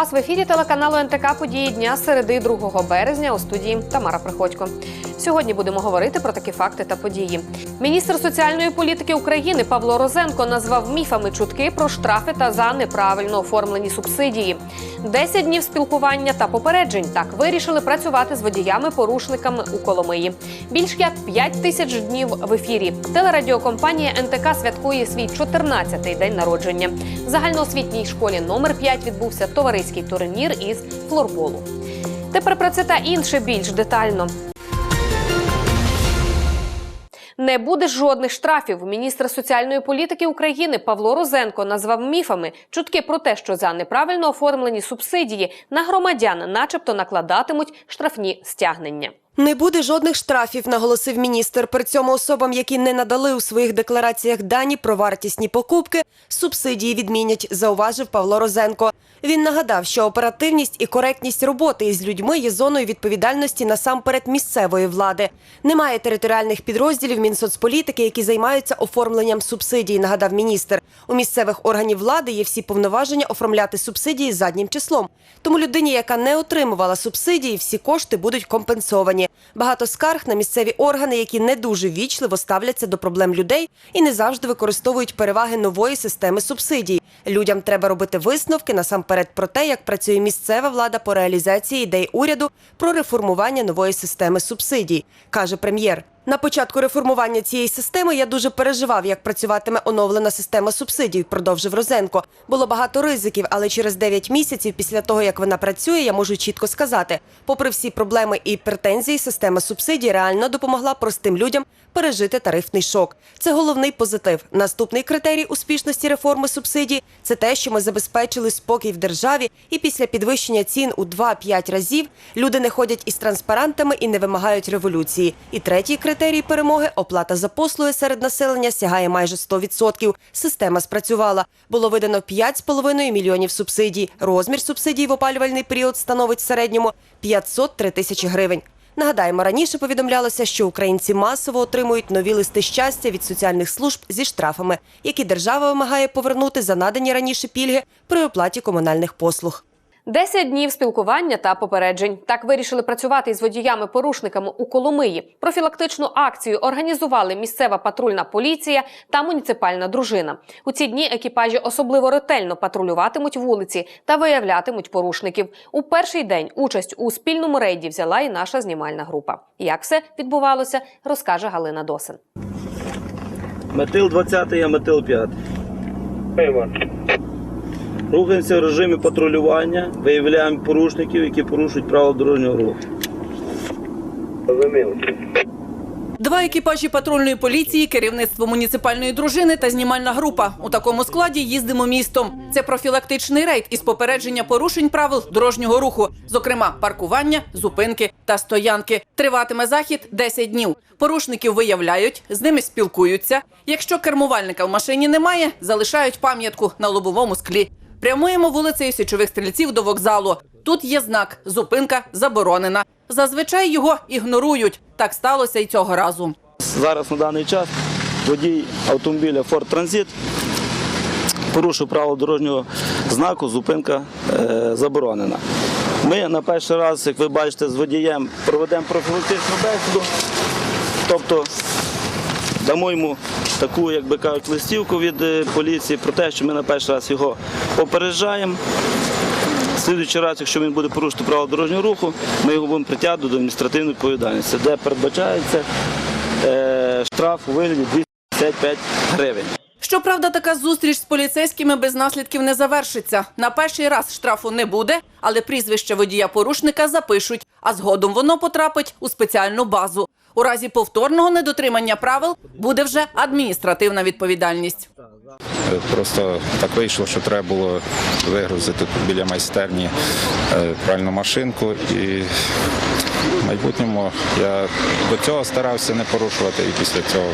Вас в ефірі телеканалу НТК Події дня середи 2 березня у студії Тамара Приходько. Сьогодні будемо говорити про такі факти та події. Міністр соціальної політики України Павло Розенко назвав міфами чутки про штрафи та за неправильно оформлені субсидії. 10 днів спілкування та попереджень так вирішили працювати з водіями-порушниками у Коломиї. Більш як 5 тисяч днів в ефірі. Телерадіокомпанія НТК святкує свій 14-й день народження. В загальноосвітній школі номер 5 відбувся товариський турнір із флорболу. Тепер про це та інше більш детально. Не буде жодних штрафів. Міністр соціальної політики України Павло Розенко назвав міфами чутки про те, що за неправильно оформлені субсидії на громадян, начебто, накладатимуть штрафні стягнення. Не буде жодних штрафів, наголосив міністр. При цьому особам, які не надали у своїх деклараціях дані про вартісні покупки, субсидії відмінять, зауважив Павло Розенко. Він нагадав, що оперативність і коректність роботи із людьми є зоною відповідальності насамперед місцевої влади. Немає територіальних підрозділів Мінсоцполітики, які займаються оформленням субсидій. Нагадав міністр. У місцевих органів влади є всі повноваження оформляти субсидії заднім числом. Тому людині, яка не отримувала субсидії, всі кошти будуть компенсовані. Багато скарг на місцеві органи, які не дуже вічливо ставляться до проблем людей і не завжди використовують переваги нової системи субсидій. Людям треба робити висновки насамперед про те, як працює місцева влада по реалізації ідей уряду про реформування нової системи субсидій, каже прем'єр. На початку реформування цієї системи я дуже переживав, як працюватиме оновлена система субсидій, продовжив Розенко. Було багато ризиків, але через 9 місяців після того, як вона працює, я можу чітко сказати: попри всі проблеми і претензії, система субсидій реально допомогла простим людям пережити тарифний шок. Це головний позитив. Наступний критерій успішності реформи субсидій це те, що ми забезпечили спокій в державі, і після підвищення цін у 2-5 разів люди не ходять із транспарантами і не вимагають революції. І третій критерій перемоги оплата за послуги серед населення сягає майже 100%. Система спрацювала. Було видано 5,5 мільйонів субсидій. Розмір субсидій в опалювальний період становить в середньому 503 тисячі гривень. Нагадаємо, раніше повідомлялося, що українці масово отримують нові листи щастя від соціальних служб зі штрафами, які держава вимагає повернути за надані раніше пільги при оплаті комунальних послуг. 10 днів спілкування та попереджень. Так вирішили працювати із водіями-порушниками у Коломиї. Профілактичну акцію організували місцева патрульна поліція та муніципальна дружина. У ці дні екіпажі особливо ретельно патрулюватимуть вулиці та виявлятимуть порушників. У перший день участь у спільному рейді взяла і наша знімальна група. Як все відбувалося, розкаже Галина Досин. Метил 20, а метил 5. Пиво. Рухаємося в режимі патрулювання, виявляємо порушників, які порушують правила дорожнього руху. Два екіпажі патрульної поліції, керівництво муніципальної дружини та знімальна група. У такому складі їздимо містом. Це профілактичний рейд із попередження порушень правил дорожнього руху, зокрема паркування, зупинки та стоянки. Триватиме захід 10 днів. Порушників виявляють, з ними спілкуються. Якщо кермувальника в машині немає, залишають пам'ятку на лобовому склі. Прямуємо вулицею січових стрільців до вокзалу. Тут є знак зупинка заборонена. Зазвичай його ігнорують. Так сталося і цього разу. Зараз на даний час водій автомобіля Ford Transit порушив правила дорожнього знаку, зупинка е, заборонена. Ми на перший раз, як ви бачите, з водієм проведемо профілактичну бесіду, тобто дамо йому таку, як би кажуть, листівку від е, поліції про те, що ми на перший раз його попереджаємо. Слідуючий раз, якщо він буде порушити правила дорожнього руху, ми його будемо притягнути до адміністративної відповідальності, де передбачається е, штраф у вигляді 255 гривень. Щоправда, така зустріч з поліцейськими без наслідків не завершиться. На перший раз штрафу не буде, але прізвище водія-порушника запишуть, а згодом воно потрапить у спеціальну базу. У разі повторного недотримання правил буде вже адміністративна відповідальність. Просто так вийшло, що треба було вигрузити біля майстерні е, пральну машинку і в майбутньому я до цього старався не порушувати і після цього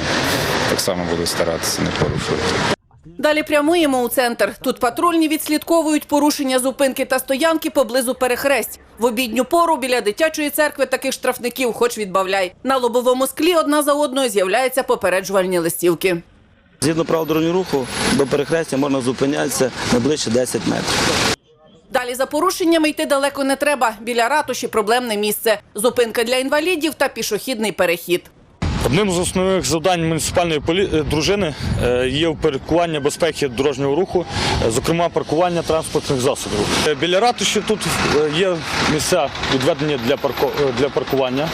так само буду старатися не порушувати. Далі прямуємо у центр. Тут патрульні відслідковують порушення зупинки та стоянки поблизу перехресть. В обідню пору біля дитячої церкви таких штрафників хоч відбавляй. На лобовому склі одна за одною з'являються попереджувальні листівки. Згідно правил дорожнього руху, до перехрестя можна зупинятися не ближче 10 метрів. Далі за порушеннями йти далеко не треба. Біля ратуші проблемне місце. Зупинка для інвалідів та пішохідний перехід. Одним з основних завдань муніципальної е, дружини е, є упорядкування безпеки дорожнього руху, е, зокрема паркування транспортних засобів. Біля ратуші тут є місця відведені для, для паркування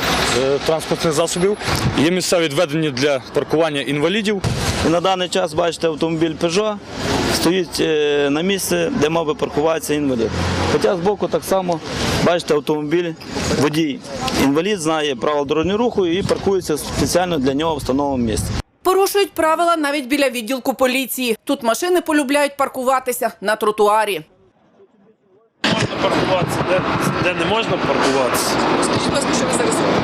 транспортних засобів, є місця відведені для паркування інвалідів. На даний час бачите автомобіль Peugeot стоїть на місці, де мав би паркуватися інвалід. Хоча збоку так само бачите автомобіль, водій. Інвалід знає правила дорожнього руху і паркується спеціально для нього в встановленому місці. Порушують правила навіть біля відділку поліції. Тут машини полюбляють паркуватися на тротуарі. можна паркуватися, де, де не можна паркуватися. Скажіть, будь ласка, що ви зараз робите?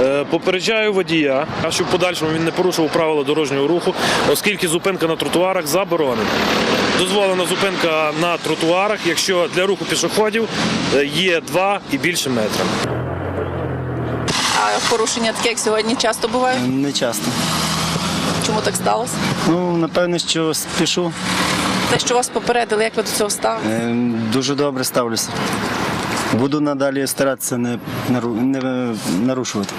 Е, Попереджаю водія, а щоб в подальшому він не порушував правила дорожнього руху, оскільки зупинка на тротуарах заборонена. Дозволена зупинка на тротуарах, якщо для руху пішоходів е, є 2 і більше метра. А порушення таке, як сьогодні, часто буває. Не часто. Чому так сталося? Ну, напевне, що спішу. Те, що вас попередили, як ви до цього ставите? Е, Дуже добре ставлюся. Буду надалі старатися не, не нарушувати.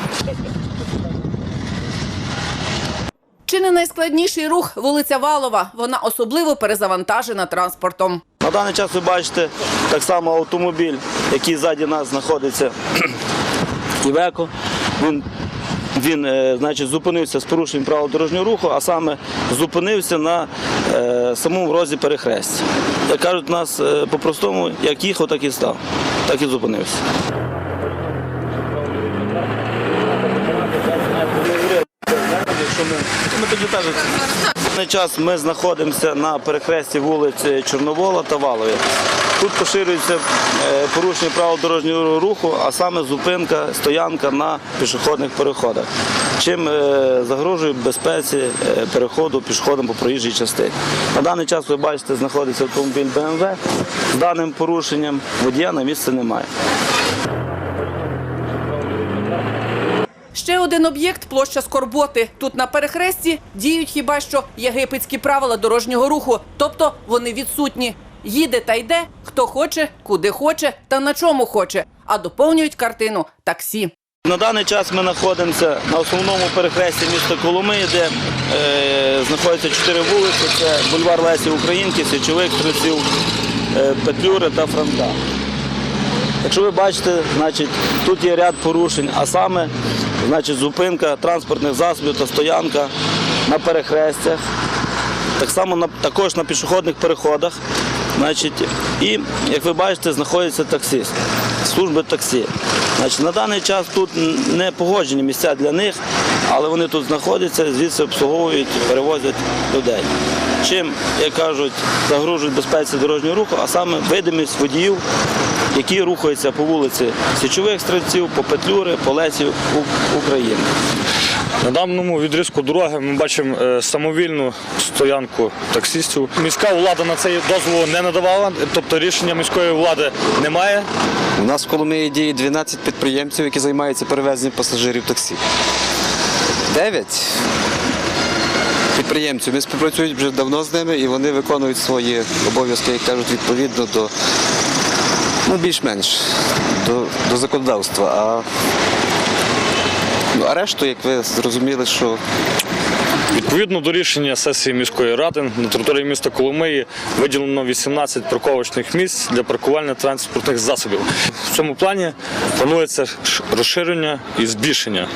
Чи не найскладніший рух вулиця Валова? Вона особливо перезавантажена транспортом. На даний час ви бачите так само автомобіль, який ззаді нас знаходиться Івеко. Він, він е, значить, зупинився з порушенням правил дорожнього руху, а саме зупинився на е, самому розі перехрестя. Як кажуть, нас е, по-простому, як їхав, так і став, так і зупинився. Ми тоді теж час ми знаходимося на перехресті вулиці Чорновола та Валові. Тут поширюється е, порушення правил дорожнього руху, а саме зупинка, стоянка на пішохідних переходах, чим е, загрожує безпеці е, переходу пішоходом по проїжджій частині. На даний час ви бачите, знаходиться автомобіль БМВ. З даним порушенням водія на місці немає. Ще один об'єкт площа Скорботи. Тут на перехресті діють хіба що єгипетські правила дорожнього руху, тобто вони відсутні. Їде та йде, хто хоче, куди хоче та на чому хоче. А доповнюють картину таксі. На даний час ми знаходимося на основному перехресті міста Коломиї, де е, знаходяться чотири вулиці. Це бульвар Лесі Українки, Січових, Триців, е, Петлюри та Франка. Якщо ви бачите, значить, тут є ряд порушень, а саме значить, зупинка транспортних засобів та стоянка на перехрестях, так само на, також на пішохідних переходах. Значить, і, як ви бачите, знаходиться таксист, служби таксі. Значить, на даний час тут не погоджені місця для них, але вони тут знаходяться, звідси обслуговують, перевозять людей. Чим, як кажуть, загрожують безпеці дорожнього руху, а саме видимість водіїв, які рухаються по вулиці Січових стрільців, по Петлюри, по Лесі України. На даному відрізку дороги ми бачимо е, самовільну стоянку таксистів. Міська влада на цей дозволу не надавала, тобто рішення міської влади немає. У нас в Коломиї діє 12 підприємців, які займаються перевезенням пасажирів таксі. 9 підприємців. Ми співпрацюємо вже давно з ними і вони виконують свої обов'язки, як кажуть, відповідно до ну, більш-менш до, до законодавства. А, ну, а решту, як ви зрозуміли, що Відповідно до рішення сесії міської ради на території міста Коломиї виділено 18 парковочних місць для паркування транспортних засобів. В цьому плані планується розширення і збільшення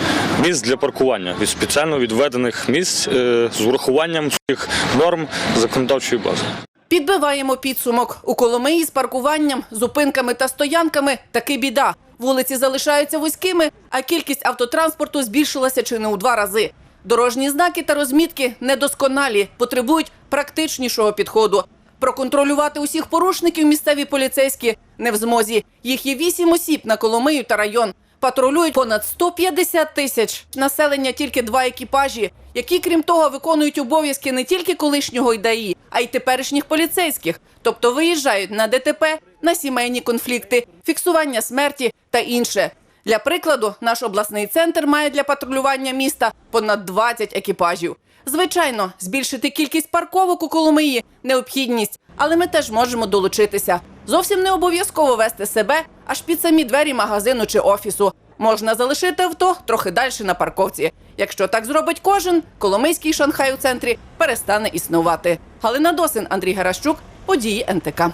місць для паркування від спеціально відведених місць е, з урахуванням всіх норм законодавчої бази. Підбиваємо підсумок. У Коломиї з паркуванням, зупинками та стоянками таки біда. Вулиці залишаються вузькими, а кількість автотранспорту збільшилася чи не у два рази. Дорожні знаки та розмітки недосконалі, потребують практичнішого підходу. Проконтролювати усіх порушників місцеві поліцейські не в змозі. Їх є вісім осіб на Коломию та район. Патрулюють понад 150 тисяч. Населення тільки два екіпажі, які, крім того, виконують обов'язки не тільки колишнього ІДАІ, а й теперішніх поліцейських. Тобто виїжджають на ДТП, на сімейні конфлікти, фіксування смерті та інше. Для прикладу, наш обласний центр має для патрулювання міста понад 20 екіпажів. Звичайно, збільшити кількість парковок у Коломиї – необхідність, але ми теж можемо долучитися. Зовсім не обов'язково вести себе аж під самі двері магазину чи офісу. Можна залишити авто трохи далі на парковці. Якщо так зробить кожен, Коломийський Шанхай у центрі перестане існувати. Галина Досин, Андрій Гаращук, події НТК.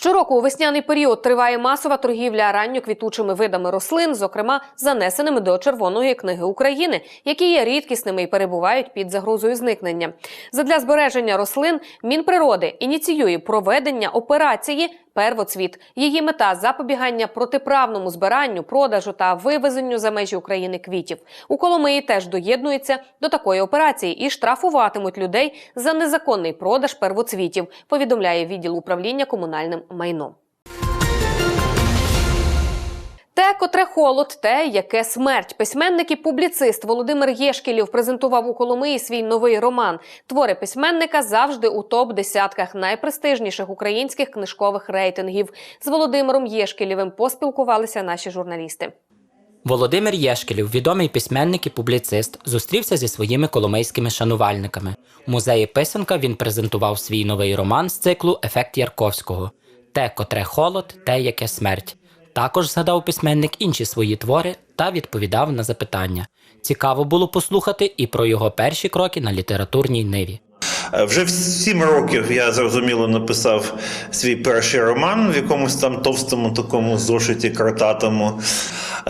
Щороку у весняний період триває масова торгівля ранньоквітучими видами рослин, зокрема занесеними до Червоної книги України, які є рідкісними і перебувають під загрозою зникнення. Задля збереження рослин Мінприроди ініціює проведення операції Первоцвіт. Її мета запобігання протиправному збиранню, продажу та вивезенню за межі України квітів. У Коломиї теж доєднуються до такої операції і штрафуватимуть людей за незаконний продаж первоцвітів. Повідомляє відділ управління комунальним майном. Те, котре холод, те, яке смерть. Письменник і публіцист Володимир Єшкілів презентував у Коломиї свій новий роман. Твори письменника завжди у топ десятках найпрестижніших українських книжкових рейтингів. З Володимиром Єшкілєвим поспілкувалися наші журналісти. Володимир Єшкелів, відомий письменник і публіцист, зустрівся зі своїми коломийськими шанувальниками. У музеї писанка він презентував свій новий роман з циклу Ефект Ярковського Те, котре холод, те, яке смерть. Також згадав письменник інші свої твори та відповідав на запитання. Цікаво було послухати і про його перші кроки на літературній ниві. Е, Вже в сім років я зрозуміло написав свій перший роман в якомусь там товстому такому зошиті картатому.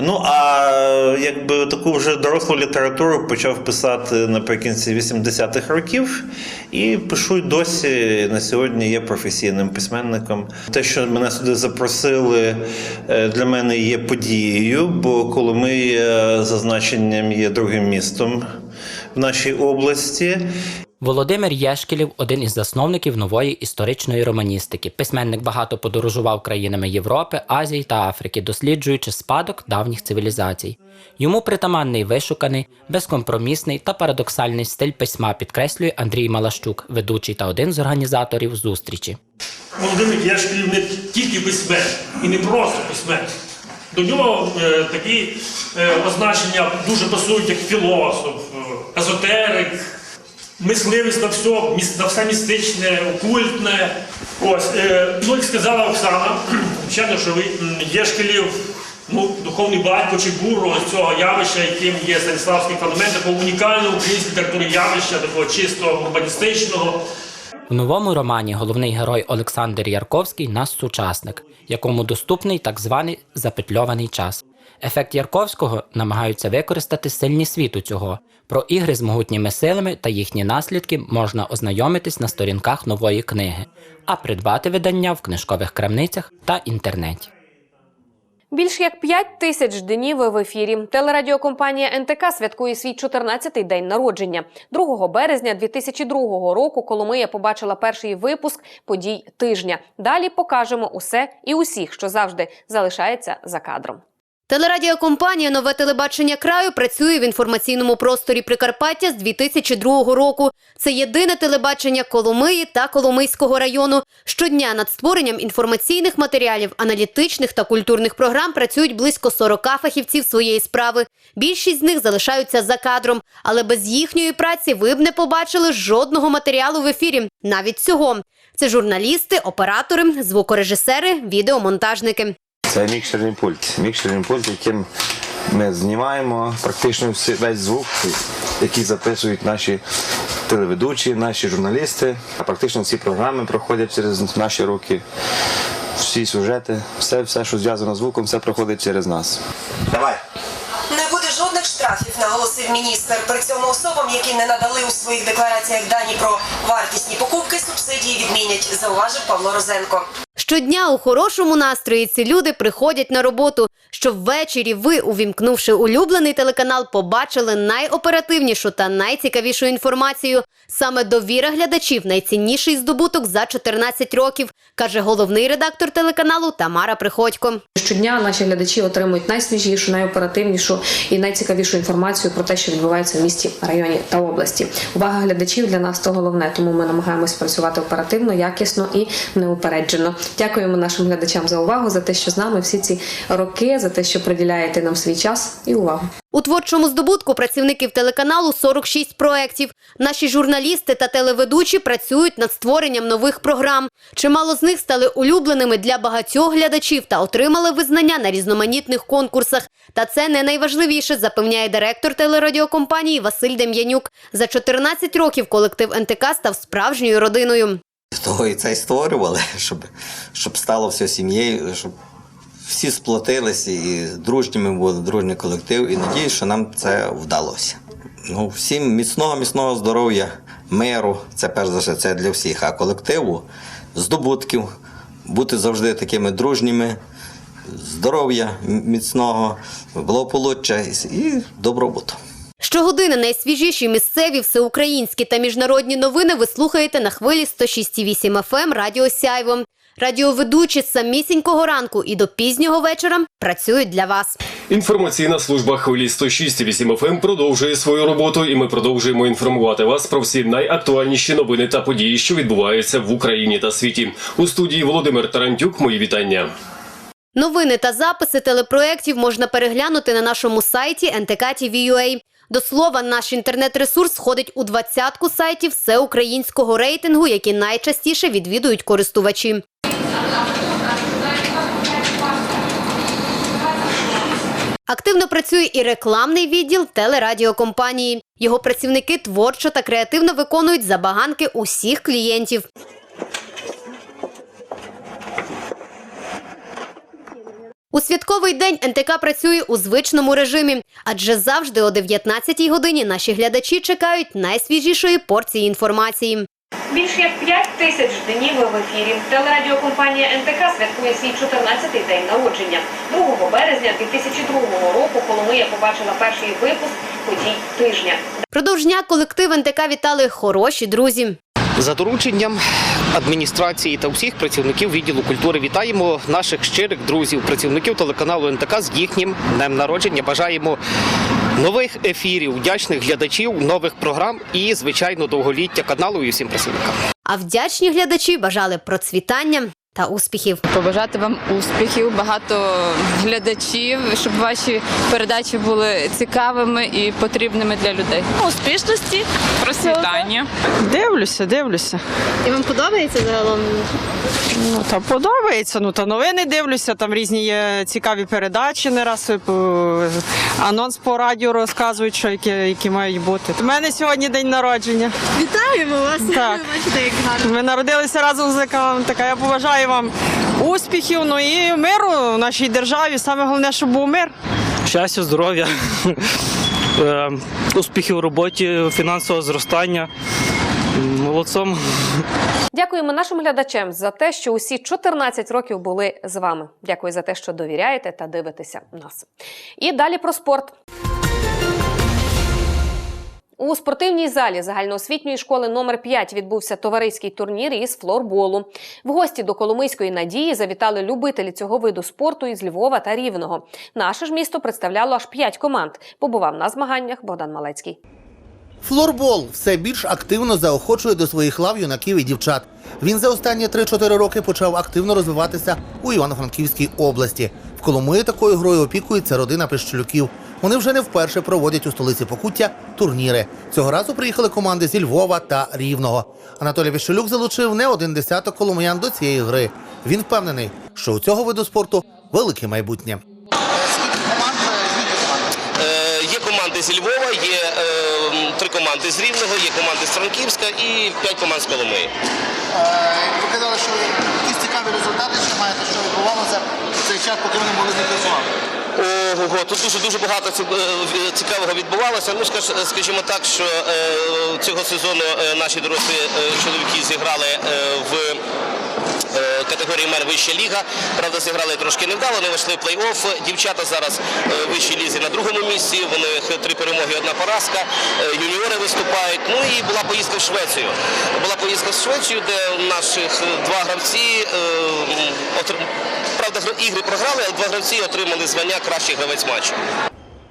Ну а якби таку вже дорослу літературу почав писати наприкінці 80-х років і пишу й досі на сьогодні є професійним письменником. Те, що мене сюди запросили, е, для мене є подією, бо Коломия за значенням є другим містом в нашій області. Володимир Єшкелів один із засновників нової історичної романістики. Письменник багато подорожував країнами Європи, Азії та Африки, досліджуючи спадок давніх цивілізацій. Йому притаманний вишуканий, безкомпромісний та парадоксальний стиль письма підкреслює Андрій Малащук, ведучий та один з організаторів зустрічі. Володимир Єшків не тільки письменник, і не просто письменник. До нього е, такі е, означення дуже пасують, як філософ, е, езотерик, мисливець на все, на все містичне, окультне. Ось, е, ну, як сказала Оксана, звичайно, що ви м, Єшкелів, ну, духовний батько чи гуру цього явища, яким є Станіславський феномен, такого унікального української літератури явища, такого чисто урбаністичного. У новому романі головний герой Олександр Ярковський наш сучасник, якому доступний так званий запетльований час. Ефект Ярковського намагаються використати сильні світу цього. Про ігри з могутніми силами та їхні наслідки можна ознайомитись на сторінках нової книги, а придбати видання в книжкових крамницях та інтернеті. Більш як 5 тисяч днів в ефірі. Телерадіокомпанія НТК святкує свій 14-й день народження. 2 березня 2002 року Коломия побачила перший випуск подій тижня. Далі покажемо усе і усіх, що завжди залишається за кадром. Телерадіокомпанія Нове телебачення краю працює в інформаційному просторі Прикарпаття з 2002 року. Це єдине телебачення Коломиї та Коломийського району. Щодня над створенням інформаційних матеріалів, аналітичних та культурних програм працюють близько 40 фахівців своєї справи. Більшість з них залишаються за кадром, але без їхньої праці ви б не побачили жодного матеріалу в ефірі, навіть цього. Це журналісти, оператори, звукорежисери, відеомонтажники. Це мікшерний пульт. Мікшерний пульт, яким ми знімаємо практично весь звук, який записують наші телеведучі, наші журналісти. А практично всі програми проходять через наші руки. Всі сюжети, все, все, що зв'язано з звуком, все проходить через нас. Давай! Не буде жодних штрафів, наголосив міністр. При цьому особам, які не надали у своїх деклараціях дані про вартісні покупки, субсидії відмінять, зауважив Павло Розенко. Щодня у хорошому настрої ці люди приходять на роботу, щоб ввечері ви, увімкнувши улюблений телеканал, побачили найоперативнішу та найцікавішу інформацію. Саме довіра глядачів найцінніший здобуток за 14 років, каже головний редактор телеканалу Тамара Приходько. Щодня наші глядачі отримують найсвіжішу, найоперативнішу і найцікавішу інформацію про те, що відбувається в місті, районі та області. Увага глядачів для нас то головне, тому ми намагаємось працювати оперативно, якісно і неупереджено. Дякуємо нашим глядачам за увагу, за те, що з нами всі ці роки, за те, що приділяєте нам свій час і увагу. У творчому здобутку працівників телеканалу 46 проєктів. Наші журналісти та телеведучі працюють над створенням нових програм. Чимало з них стали улюбленими для багатьох глядачів та отримали визнання на різноманітних конкурсах. Та це не найважливіше, запевняє директор телерадіокомпанії Василь Дем'янюк. За 14 років колектив НТК став справжньою родиною. Того і це й створювали, щоб, щоб стало все сім'єю, щоб всі сплотилися і дружніми були, дружній колектив, і надіюсь, що нам це вдалося. Ну, всім міцного, міцного здоров'я, миру, це перш за все це для всіх, а колективу здобутків, бути завжди такими дружніми, здоров'я міцного, благополуччя і добробуту. Щогодини найсвіжіші місцеві, всеукраїнські та міжнародні новини ви слухаєте на хвилі 106,8 FM Радіо Сяйво. Радіоведучі з самісінького ранку і до пізнього вечора працюють для вас. Інформаційна служба хвилі 106,8 FM продовжує свою роботу, і ми продовжуємо інформувати вас про всі найактуальніші новини та події, що відбуваються в Україні та світі. У студії Володимир Тарантюк. Мої вітання. Новини та записи телепроєктів можна переглянути на нашому сайті ntk.tv.ua. До слова, наш інтернет-ресурс входить у двадцятку сайтів всеукраїнського рейтингу, які найчастіше відвідують користувачі. Активно працює і рекламний відділ телерадіокомпанії. Його працівники творчо та креативно виконують забаганки усіх клієнтів. У святковий день НТК працює у звичному режимі, адже завжди о 19-й годині наші глядачі чекають найсвіжішої порції інформації. Більш як 5 тисяч днів в ефірі. Телерадіокомпанія НТК святкує свій 14-й день народження. 2 березня 2002 року Коломия побачила перший випуск подій тижня. Продовж дня колектив НТК вітали хороші друзі. За дорученням адміністрації та всіх працівників відділу культури вітаємо наших щирих друзів, працівників телеканалу НТК з їхнім днем народження. Бажаємо нових ефірів, вдячних глядачів, нових програм і, звичайно, довголіття каналу і всім працівникам. А вдячні глядачі бажали процвітання та успіхів. Побажати вам успіхів, багато глядачів, щоб ваші передачі були цікавими і потрібними для людей. Успішності, процвітання. Дивлюся, дивлюся. І вам подобається загалом? Ну та подобається. Ну та новини дивлюся. Там різні є цікаві передачі. Не раз е, анонс по радіо розказують, що які, які мають бути. У мене сьогодні день народження. Вітаємо вас! Так. Бачите, як гарно. Ми народилися разом з ЗК. Така я побажаю вам успіхів, ну і миру в нашій державі. Саме головне, щоб був мир. щастя, здоров'я, е, успіхів у роботі, фінансового зростання. Молодцом. Дякуємо нашим глядачам за те, що усі 14 років були з вами. Дякую за те, що довіряєте та дивитеся нас. І далі про спорт. У спортивній залі загальноосвітньої школи номер 5 відбувся товариський турнір із флорболу. В гості до Коломийської надії завітали любителі цього виду спорту із Львова та Рівного. Наше ж місто представляло аж 5 команд. Побував на змаганнях Богдан Малецький. Флорбол все більш активно заохочує до своїх лав юнаків і дівчат. Він за останні 3-4 роки почав активно розвиватися у Івано-Франківській області. В Коломиї такою грою опікується родина Пищулюків. Вони вже не вперше проводять у столиці Покуття турніри. Цього разу приїхали команди зі Львова та Рівного. Анатолій Пищулюк залучив не один десяток коломиян до цієї гри. Він впевнений, що у цього виду спорту велике майбутнє. Е, Є команди зі Львова, є е, три команди з Рівного, є команди з Франківська і п'ять команд з Коломиї. Ви казали, що якісь цікаві результати ще маєте, що відбувалося в цей час, поки не могли знайти славу. Ого, тут дуже дуже багато е, цікавого відбувалося. Ну скажімо так, що е, цього сезону е, наші дорослі е, чоловіки зіграли е, в. е, Категорії мер вища ліга. Правда, зіграли трошки невдало, не вийшли в плей-офф. Дівчата зараз е, в вищій лізі на другому місці. У них три перемоги, одна поразка. Е, Юніори виступають. Ну і була поїздка в Швецію. Була поїздка в Швецію, де наших е, два гравці е, правда, ігри програли, але два гравці отримали звання кращий гравець матчу.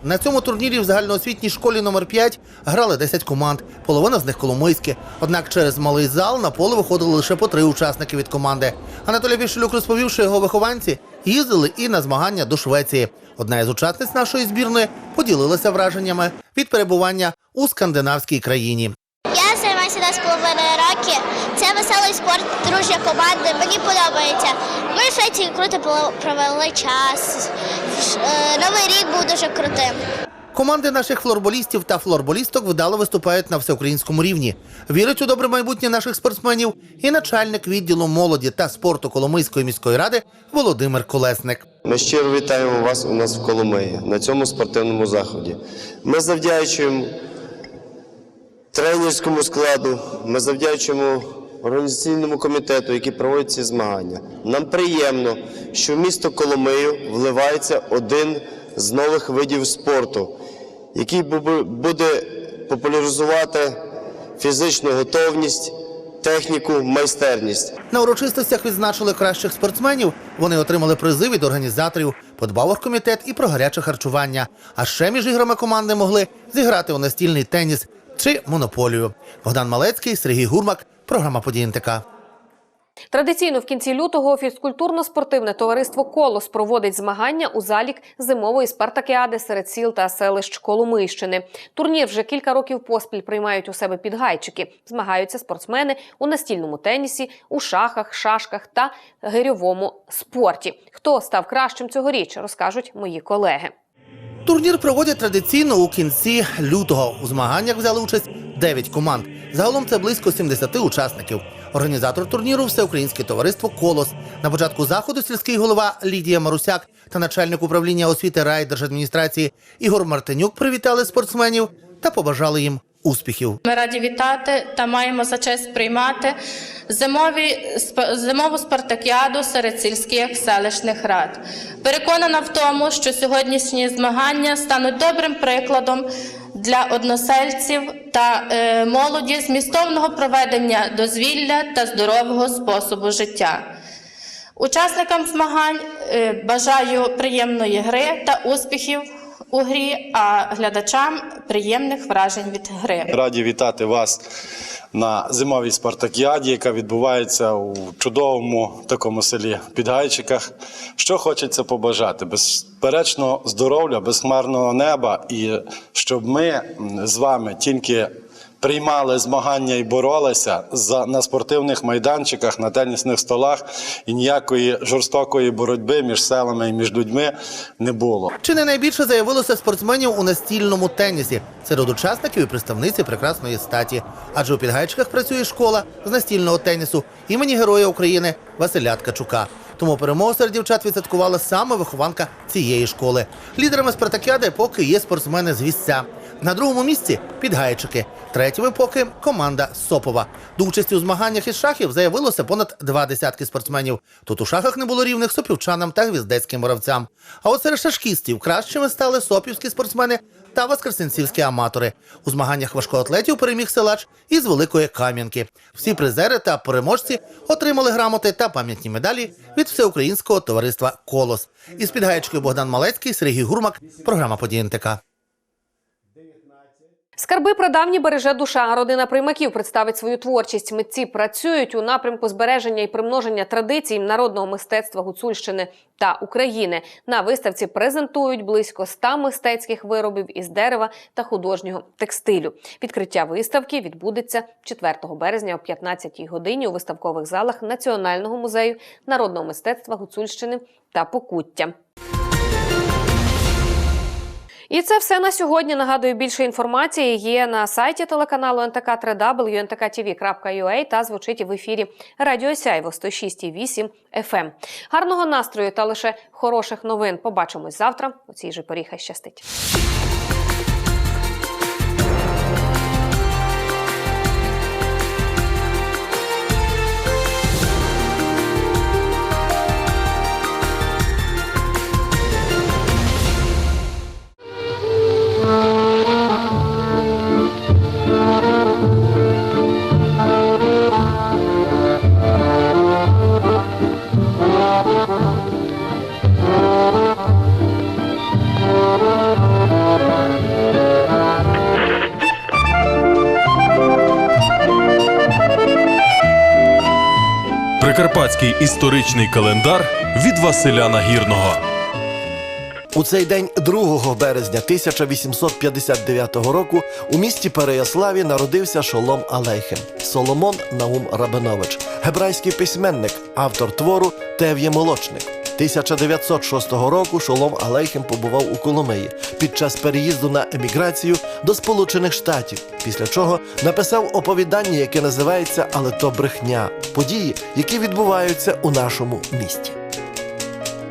На цьому турнірі в загальноосвітній школі номер 5 грали 10 команд, половина з них коломийські. Однак через малий зал на поле виходили лише по три учасники від команди. Анатолій Вішелюк розповів, що його вихованці їздили і на змагання до Швеції. Одна із учасниць нашої збірної поділилася враженнями від перебування у скандинавській країні. Займаюся десь половиною роки. Це веселий спорт, дружня команда. Мені подобається. Ми в Швеції круто провели час. Е, Новий рік був дуже крутим. Команди наших флорболістів та флорболісток вдало виступають на всеукраїнському рівні. Вірить у добре майбутнє наших спортсменів і начальник відділу молоді та спорту Коломийської міської ради Володимир Колесник. Ми щиро вітаємо вас у нас в Коломиї на цьому спортивному заході. Ми завдячуємо тренерському складу, ми завдячуємо організаційному комітету, який проводить ці змагання. Нам приємно, що в місто Коломию вливається один з нових видів спорту, який буде популяризувати фізичну готовність, техніку, майстерність. На урочистостях відзначили кращих спортсменів. Вони отримали призи від організаторів, подбав оргкомітет і про гаряче харчування. А ще між іграми команди могли зіграти у настільний теніс чи монополію. Богдан Малецький, Сергій Гурмак, програма «Події НТК». Традиційно в кінці лютого фізкультурно-спортивне товариство Колос проводить змагання у залік зимової спартакіади серед сіл та селищ Коломийщини. Турнір вже кілька років поспіль приймають у себе підгайчики. Змагаються спортсмени у настільному тенісі, у шахах, шашках та гирьовому спорті. Хто став кращим цьогоріч, розкажуть мої колеги. Турнір проводять традиційно у кінці лютого. У змаганнях взяли участь 9 команд. Загалом це близько 70 учасників. Організатор турніру всеукраїнське товариство Колос. На початку заходу сільський голова Лідія Марусяк та начальник управління освіти райдержадміністрації Ігор Мартинюк привітали спортсменів та побажали їм успіхів. Ми раді вітати та маємо за честь приймати зимові, зимову спартакіаду серед сільських селищних рад. Переконана в тому, що сьогоднішні змагання стануть добрим прикладом для односельців та е, молоді змістовного проведення дозвілля та здорового способу життя. Учасникам змагань е, бажаю приємної гри та успіхів у грі, а глядачам приємних вражень від гри. Раді вітати вас на зимовій спартакіаді, яка відбувається у чудовому такому селі Підгайчиках. Що хочеться побажати? Безперечно, здоров'я, безхмарного неба, і щоб ми з вами тільки. Приймали змагання і боролися за на спортивних майданчиках, на тенісних столах, і ніякої жорстокої боротьби між селами і між людьми не було. Чи не найбільше заявилося спортсменів у настільному тенісі серед учасників і представниці прекрасної статі? Адже у Підгайчиках працює школа з настільного тенісу імені Героя України Василя Ткачука. Тому перемогу серед дівчат відсвяткувала саме вихованка цієї школи. Лідерами спартакіади поки є спортсмени з Вісця. На другому місці підгайчики. Третіми поки команда Сопова. До участі у змаганнях із шахів заявилося понад два десятки спортсменів. Тут у шахах не було рівних сопівчанам та гвіздецьким боровцям. А от серед шашкістів кращими стали сопівські спортсмени та воскресенцівські аматори. У змаганнях важкоатлетів переміг силач із Великої Кам'янки. Всі призери та переможці отримали грамоти та пам'ятні медалі від всеукраїнського товариства Колос. Із підгаєчкою Богдан Малецький, Сергій Гурмак, програма «Події НТК». Скарби прадавні береже душа. Родина приймаків представить свою творчість. Митці працюють у напрямку збереження і примноження традицій народного мистецтва Гуцульщини та України. На виставці презентують близько ста мистецьких виробів із дерева та художнього текстилю. Відкриття виставки відбудеться 4 березня о 15 годині у виставкових залах Національного музею народного мистецтва Гуцульщини та Покуття. І це все на сьогодні. Нагадую, більше інформації є на сайті телеканалу НТК 3W, та звучить в ефірі Радіо Сяйво 106,8 FM. Гарного настрою та лише хороших новин. Побачимось завтра. У цій же поріхай щастить. Прикарпатський історичний календар від Василя Нагірного. У цей день 2 березня 1859 року у місті Переяславі народився Шолом Алейхем Соломон Наум Рабинович, гебрайський письменник, автор твору Тев'є Молочник. 1906 року Шолом Алейхем побував у Коломиї під час переїзду на еміграцію до Сполучених Штатів, після чого написав оповідання, яке називається Але то брехня події, які відбуваються у нашому місті.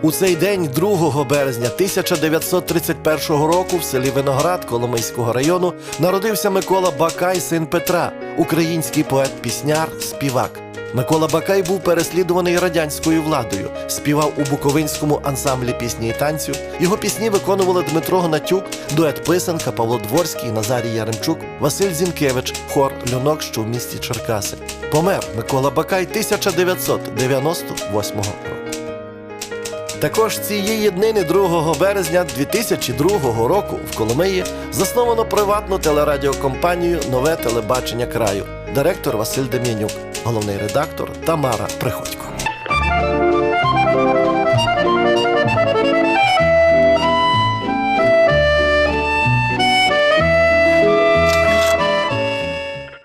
У цей день, 2 березня 1931 року, в селі Виноград Коломийського району народився Микола Бакай, син Петра, український поет-пісняр, співак. Микола Бакай був переслідуваний радянською владою, співав у Буковинському ансамблі пісні і танцю. Його пісні виконували Дмитро Гнатюк, дует Писанка, Павло Дворський, Назарій Яремчук, Василь Зінкевич, хор Люнок, що в місті Черкаси. Помер Микола Бакай 1998 року. Також цієї днини 2 березня 2002 року в Коломиї засновано приватну телерадіокомпанію Нове телебачення краю. Директор Василь Дем'янюк, головний редактор Тамара Приходько.